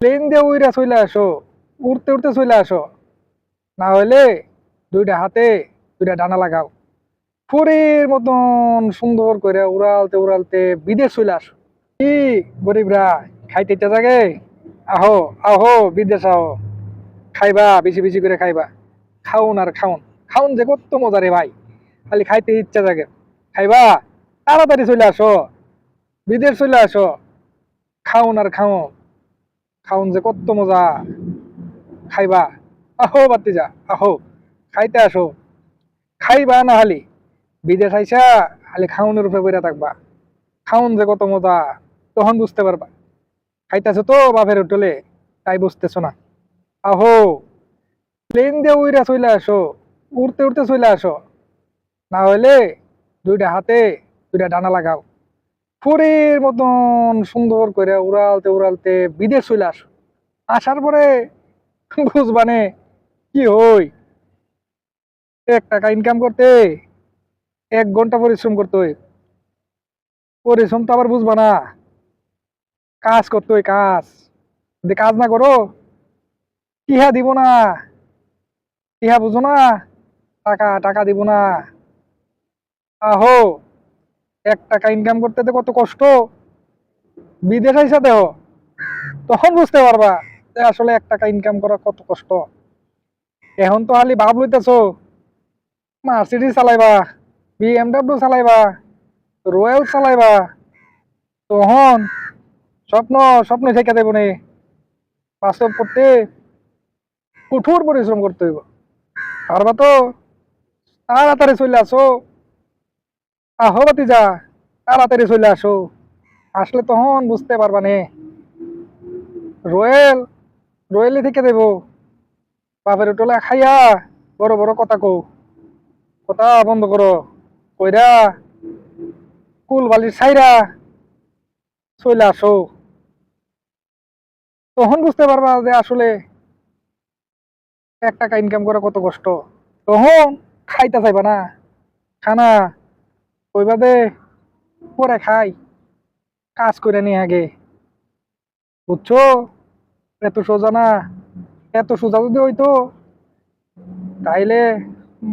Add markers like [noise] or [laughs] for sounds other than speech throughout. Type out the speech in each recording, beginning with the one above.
Plane দিয়ে উইরা চলে আসো, উড়তে উড়তে চলে আসো। না হলে দুইটা হাতে দুইটা ডানা লাগাও। ফুরির মতন সুন্দর করে উড়ালতে উড়ালতে বিদেশ চলে আসো। কি গরিবরা খাইতে ইচ্ছা জাগে? আহো আহো, বিদেশ আহো। খাইবা, বেশি বেশি করে খাইবা। খাউন আর খাউন। খাউন যে কত মজা রে ভাই, খালি খাইতে ইচ্ছা জাগে। খাইবা, তাড়াতাড়ি চলে আসো। বিদেশ চলে আসো। খাউন আর খাউন। খাউন যে কত মজা। খাইবা। আহো বাতি যা আহো। খাইতে আসো। খাইবা না হালি। বিদেশ আইসা খালি খাউনের উপরে বইরা থাকবা। খাউন যে কত মজা, তখন বুঝতে পারবা। খাইতেছো তো বাপের হোটেলে, তাই বুঝতেছো না। আহো প্লেন দিয়ে উইরা চলে আসো, উড়তে উড়তে চলে আসো। না হলে দুইটা হাতে, দুইটা ডানা লাগাও। ফুরির মতন সুন্দর করে উড়ালতে উড়ালতে বিদেশ চলে আসো। আসার পরে বুঝবানে কি হই? এক টাকা ইনকাম করতে, এক ঘণ্টা পরিশ্রম করতে হয় পরিশ্রম তো আবার বুঝবা না। কাজ করতে হয় কাজ। যদি কাজ না করো, ইহা দিব না। ইহা বুঝো না। টাকা টাকা দিব না। আহো। এক টাকা ইনকাম করতে কত কষ্ট? বিদেশ আইসা দেহ। তখন বুঝতে পারবা যে আসলে এক টাকা ইনকাম করা কত কষ্ট। এখন তো খালি ভাব লইতেছো মার্সিডিজ চালাইবা বিএমডাব্লিউ চালাইবা রয়্যাল চালাইবা, তখন স্বপ্ন স্বপ্ন থেকে দেব নে। বাস্তব করতে কঠোর পরিশ্রম করতে হইব। পারবা তো? তাড়াতাড়ি চলে আসো। আহো বাতিজা তাড়াতাড়ি চলে আসো। আসলে তখন বুঝতে পারবা নে। রয়েল, রয়েলি থেকে দেব। বাপের টোলা খাইয়া, বড় বড় কথা কও। কথা বন্ধ করো। কইরা কুল বালির সাইরা চলে আসো। তখন বুঝতে পারবা যে আসলে এক টাকা ইনকাম করা কত কষ্ট। তখন খাইতে চাইবা না। খানা দে পরে খাই, কাজ করে নিয়ে আগে। বুঝছ? এত সোজা না, এত সোজা যদি হইতো, তাইলে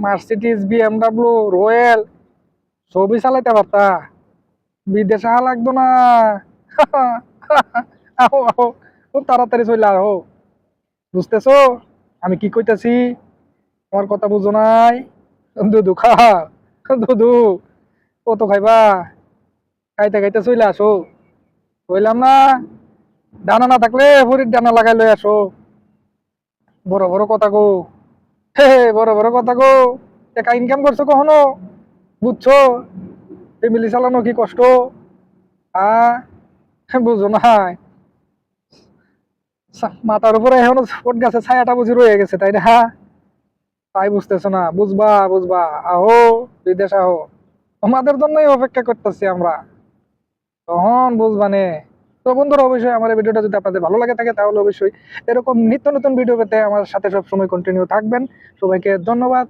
মার্সিডিজ বিএমডাব্লিউ রয়্যাল সবই চালাইতে পারতা। বিদেশে আহা লাগতো না। [laughs] খুব তাড়াতাড়ি চলে আহো বুঝতেছো? আমি কি কইতাছি? তোমার কথা বুঝো নাই? দুধু খা দুধু কত খাইবা? খাইতে খাইতে চলে আসো। কইলাম না ডানা না থাকলে ভরির ডানা লাগাই লই আসো। বড় বড় কথা গো হে বড় বড় কথা গো টাকা ইনকাম করছ কখনো? বুঝছ? ফ্যামিলি চালানো কি কষ্ট? হ্যাঁ বুঝো না। মাথার উপরে এখনও ওট গাছে ছায়াটা বুঝি রয়ে গেছে, তাই না? তাই বুঝতেছো না। বুঝবা বুঝবা। আহো, বিদেশ আহো। তোমাদের জন্যই অপেক্ষা করতেছি আমরা। তখন বুঝবানে। তো বন্ধুরা, অবশ্যই আমার এই ভিডিওটা যদি আপনাদের ভালো লাগে থাকে, তাহলে অবশ্যই এরকম নিত্য নতুন ভিডিও পেতে আমার সাথে সব সময় কন্টিনিউ থাকবেন। সবাইকে ধন্যবাদ।